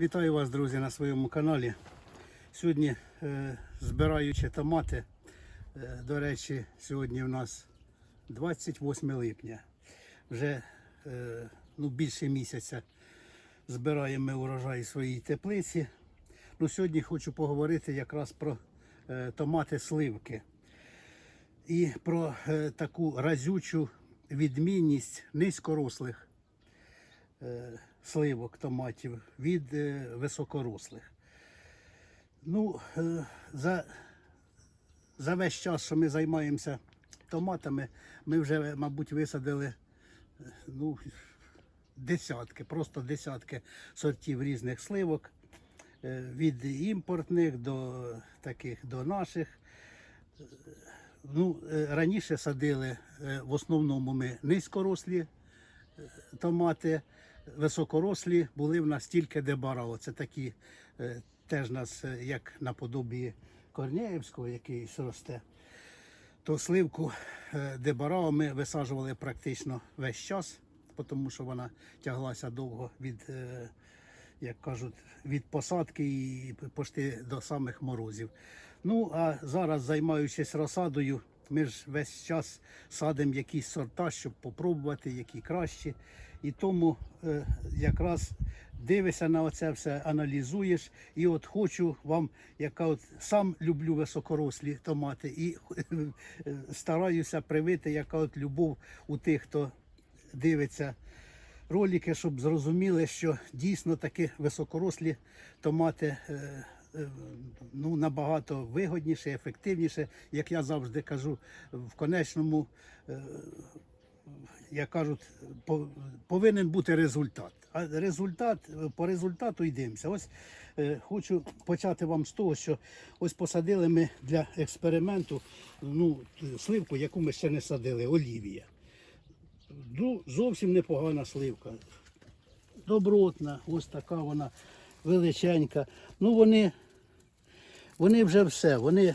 Вітаю вас, друзі, на своєму каналі. Сьогодні е, збираючи томати. Е, до речі, сьогодні у нас 28 липня. Вже е, ну, більше місяця збираємо ми урожай своїй теплиці. Ну, сьогодні хочу поговорити якраз про томати сливки і про таку разючу відмінність низькорослих сливок томатів від е, високорослих. Ну, е, за, за весь час, що ми займаємося томатами, ми вже, мабуть, висадили е, ну, десятки, просто десятки сортів різних сливок. Від імпортних до таких до наших. Ну, раніше садили в основному ми низькорослі томати, високорослі були в нас тільки дебарао. Це такі е, теж нас, е, як наподобі Корнеївського, якийсь росте. То сливку е, дебарао ми висаджували практично весь час, тому що вона тяглася довго від, як кажуть, від посадки і пошти до самих морозів. Ну а зараз, займаючись розсадою, ми ж весь час садимо якісь сорта, щоб попробувати, які кращі. І тому е, якраз дивишся на оце все, аналізуєш. І от хочу вам, яка от сам люблю високорослі томати, і е, стараюся привити, яка от любов у тих, хто дивиться ролики, щоб зрозуміли, що дійсно такі високорослі томати е, ну, набагато вигодніше, ефективніше, як я завжди кажу, в конечному, е, як кажуть, повинен бути результат. А результат е, по результату йдемося. Ось е, хочу почати вам з того, що ось посадили ми для експерименту ну, сливку, яку ми ще не садили, олівія. Ну, зовсім непогана сливка. Добротна, ось така вона величенька. Ну вони, вони вже все, вони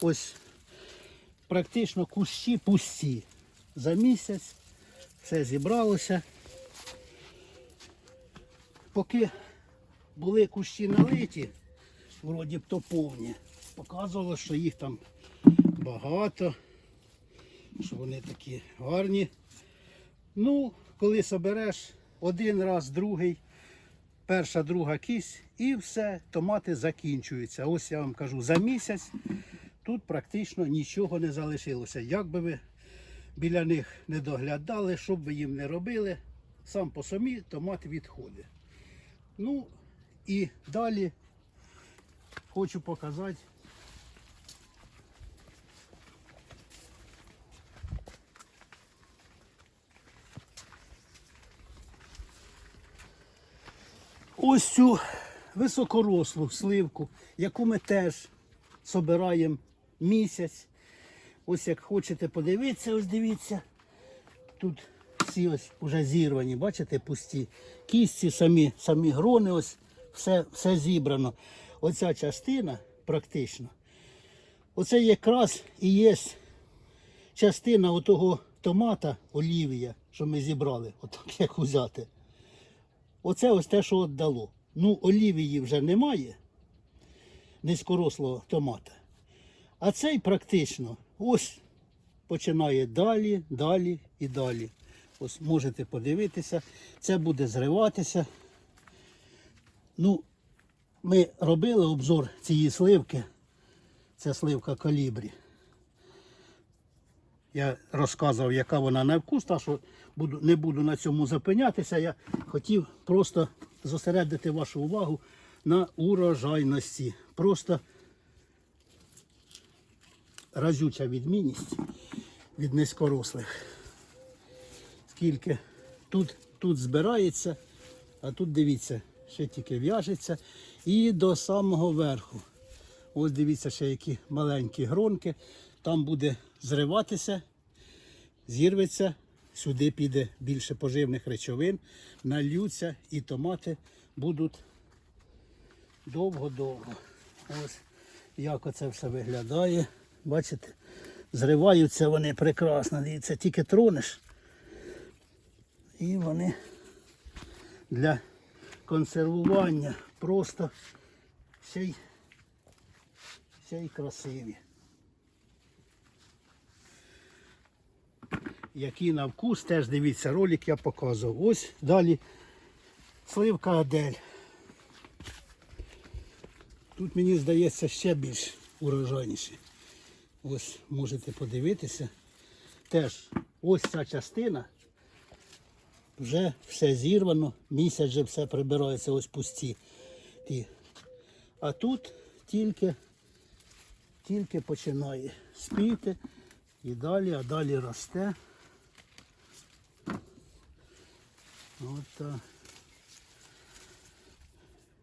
ось практично кущі пусті. За місяць все зібралося. Поки були кущі налиті, вроді б то повні, показувало, що їх там багато, що вони такі гарні. Ну, коли собереш один раз, другий, перша, друга кість і все, томати закінчуються. Ось я вам кажу, за місяць тут практично нічого не залишилося. Як би ви біля них не доглядали, що б ви їм не робили, сам по собі томат відходить. Ну і далі хочу показати. ось цю високорослу сливку, яку ми теж собираємо місяць. Ось як хочете подивитися, ось дивіться. Тут всі ось вже зірвані, бачите, пусті. Кістці самі, самі грони, ось все, все зібрано. Оця частина практично. Оце якраз і є частина отого томата олівія, що ми зібрали, отак як взяти. Оце ось те, що віддало. Ну, олівії вже немає, низькорослого томата. А цей практично ось починає далі, далі і далі. Ось можете подивитися, це буде зриватися. Ну, ми робили обзор цієї сливки. Це сливка калібрі. Я розказував, яка вона на вкус, та що буду, не буду на цьому зупинятися. Я хотів просто зосередити вашу увагу на урожайності. Просто разюча відмінність від низькорослих. Скільки тут, тут збирається, а тут дивіться, ще тільки в'яжеться. І до самого верху. Ось дивіться, ще які маленькі гронки. Там буде зриватися, зірветься, сюди піде більше поживних речовин, нальються і томати будуть довго-довго. Ось як оце все виглядає. Бачите? Зриваються вони прекрасно. Дивіться, тільки тронеш. І вони для консервування. Просто ще й, ще й красиві. Які на вкус, теж дивіться, ролик я показував. Ось далі сливка Адель. Тут мені здається ще більш урожайніше. Ось можете подивитися. Теж ось ця частина вже все зірвано, місяць вже все прибирається, ось пусті. Ті. А тут тільки, тільки починає спіти і далі, а далі росте. От так.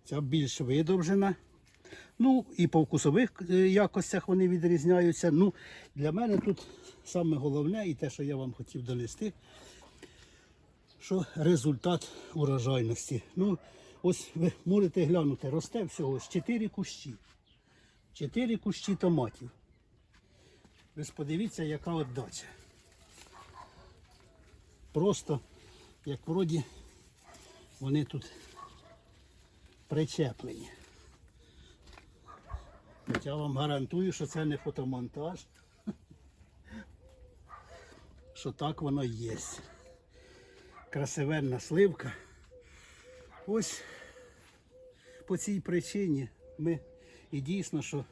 Ця більш видовжена. Ну і по вкусових е, якостях вони відрізняються. Ну, для мене тут саме головне і те, що я вам хотів донести, що результат урожайності. Ну, ось ви можете глянути, росте всього з 4 кущі. 4 кущі томатів. Ви подивіться, яка отдача. Просто, як вроді, вони тут причеплені. Хоча вам гарантую, що це не фотомонтаж. Що так воно є. Красивенна сливка. Ось по цій причині ми і дійсно, що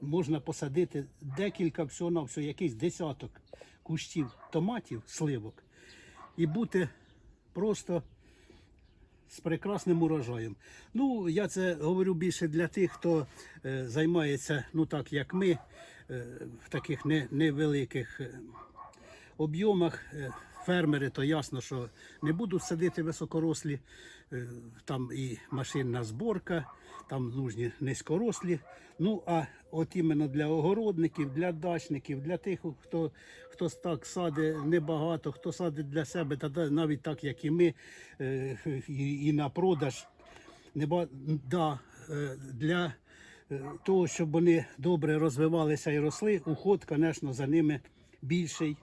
можна посадити декілька всього на всього, якийсь десяток кущів томатів, сливок, і бути просто з прекрасним урожаєм. Ну, я це говорю більше для тих, хто е, займається, ну так як ми, е, в таких не, невеликих е, об'ємах. Е, Фермери, то ясно, що не будуть садити високорослі, е, там і машинна зборка, там нужні низькорослі. Ну а от іменно для огородників, для дачників, для тих, хто, хто так садить небагато, хто садить для себе, та навіть так, як і ми, е, і, і на продаж. Неба, да, е, для того, щоб вони добре розвивалися і росли, уход, звісно, за ними більший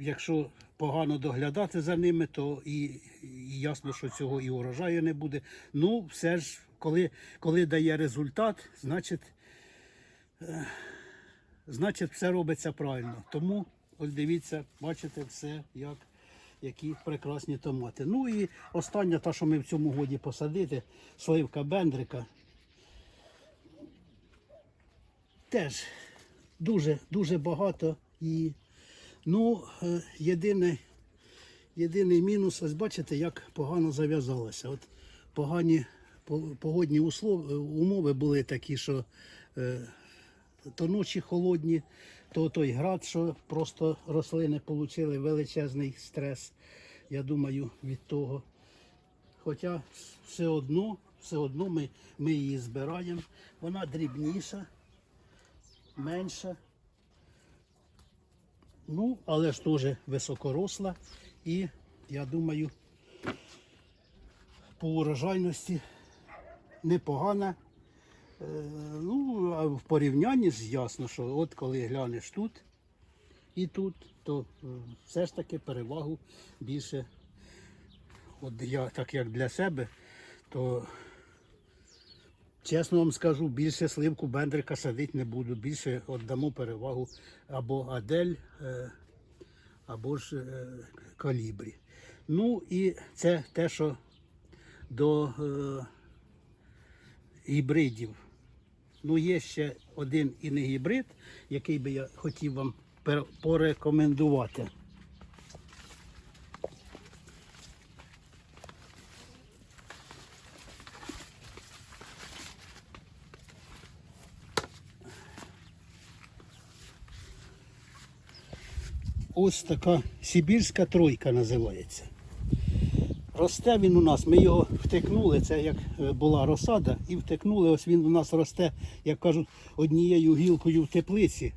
якщо погано доглядати за ними, то і, і ясно, що цього і урожаю не буде. Ну, все ж, коли, коли дає результат, значить, е, значить все робиться правильно. Тому ось дивіться, бачите все, як, які прекрасні томати. Ну і остання, та, що ми в цьому годі посадити, сливка бендрика. Теж дуже, дуже багато і Ну, е, єдиний, єдиний мінус, ось бачите, як погано зав'язалося. От погані погодні е, умови були такі, що е, то ночі холодні, то той град, що просто рослини отримали величезний стрес, я думаю, від того. Хоча все одно, все одно ми, ми її збираємо. Вона дрібніша, менша. Ну, але ж теж високоросла і я думаю, по урожайності непогана. Е, ну, а в порівнянні ж ясно, що от коли глянеш тут і тут, то е, все ж таки перевагу більше. От я так як для себе, то Чесно вам скажу, більше сливку бендрика садити не буду. Більше віддамо перевагу або Адель, е, або ж е, калібрі. Ну і це те, що до е, гібридів. Ну, є ще один і не гібрид, який би я хотів вам порекомендувати. Ось така Сибірська тройка називається. Росте він у нас, ми його втекнули, це як е, була розсада, і втекнули, ось він у нас росте, як кажуть, однією гілкою в теплиці,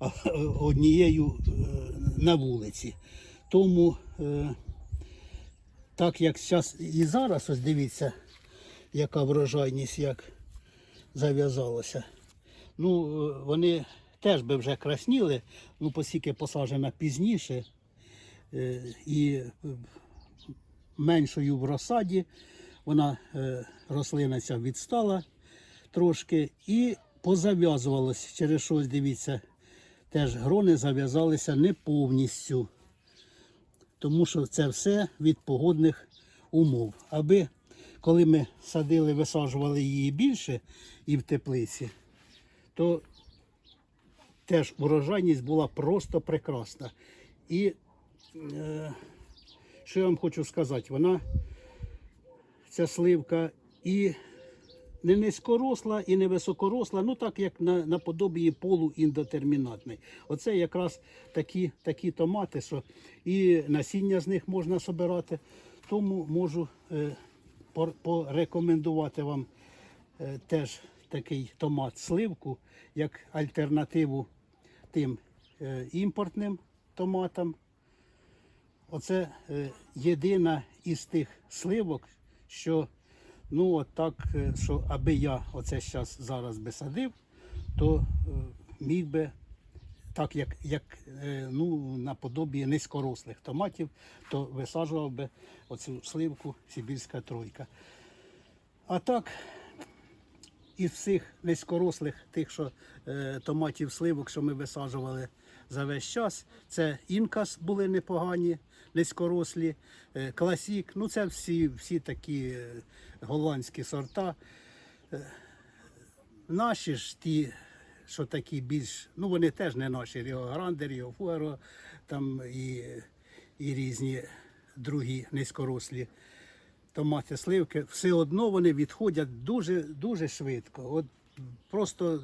а е, однією е, на вулиці. Тому, так як зараз і зараз, ось дивіться, яка врожайність як зав'язалася. Ну, вони теж би вже красніли, ну, оскільки посаджена пізніше е, і е, меншою в розсаді, вона е, рослина ця відстала трошки і позав'язувалось. Через щось, дивіться, теж грони зав'язалися не повністю. Тому що це все від погодних умов. Аби коли ми садили, висаджували її більше і в теплиці, то теж урожайність була просто прекрасна. І е, що я вам хочу сказати, вона, ця сливка, і не низькоросла, і не високоросла, ну так як на, наподобі полуіндотермінатний. Оце якраз такі, такі томати, що і насіння з них можна собирати. Тому можу е, порекомендувати вам е, теж такий томат сливку, як альтернативу тим е, імпортним томатам. Оце е, єдина із тих сливок, що ну от так, е, що аби я оце щас, зараз би садив, то міг би так, як, як ну, наподобі низькорослих томатів, то висаджував би оцю сливку Сибірська тройка. А так, із всіх низькорослих тих, що е, томатів сливок, що ми висаджували за весь час, це інкас були непогані, низькорослі, е, класік. Ну це всі, всі такі е, голландські сорта. Е, наші ж ті, що такі більш, ну вони теж не наші, Ріо Гранде, Ріо Фуеро, там і, і різні другі низькорослі томати сливки, все одно вони відходять дуже, дуже швидко. От просто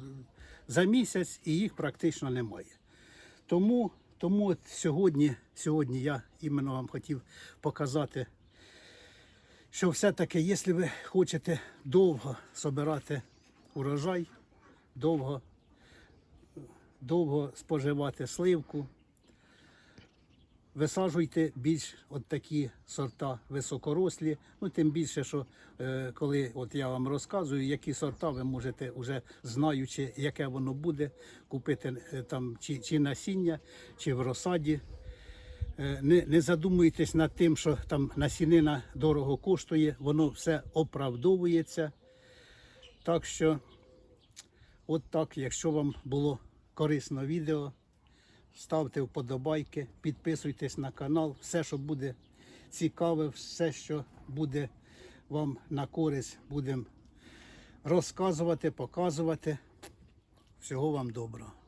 за місяць і їх практично немає. Тому, тому от сьогодні, сьогодні я іменно вам хотів показати, що все-таки, якщо ви хочете довго збирати урожай, довго, довго споживати сливку, висаджуйте більш от такі сорта високорослі. Ну, тим більше, що е, коли от я вам розказую, які сорта ви можете, вже знаючи, яке воно буде, купити е, там чи, чи насіння, чи в розсаді. Е, Не, не задумуйтесь над тим, що там насінина дорого коштує, воно все оправдовується. Так що, от так, якщо вам було корисно відео, ставте вподобайки, підписуйтесь на канал. Все, що буде цікаве, все, що буде вам на користь, будемо розказувати, показувати. Всього вам доброго.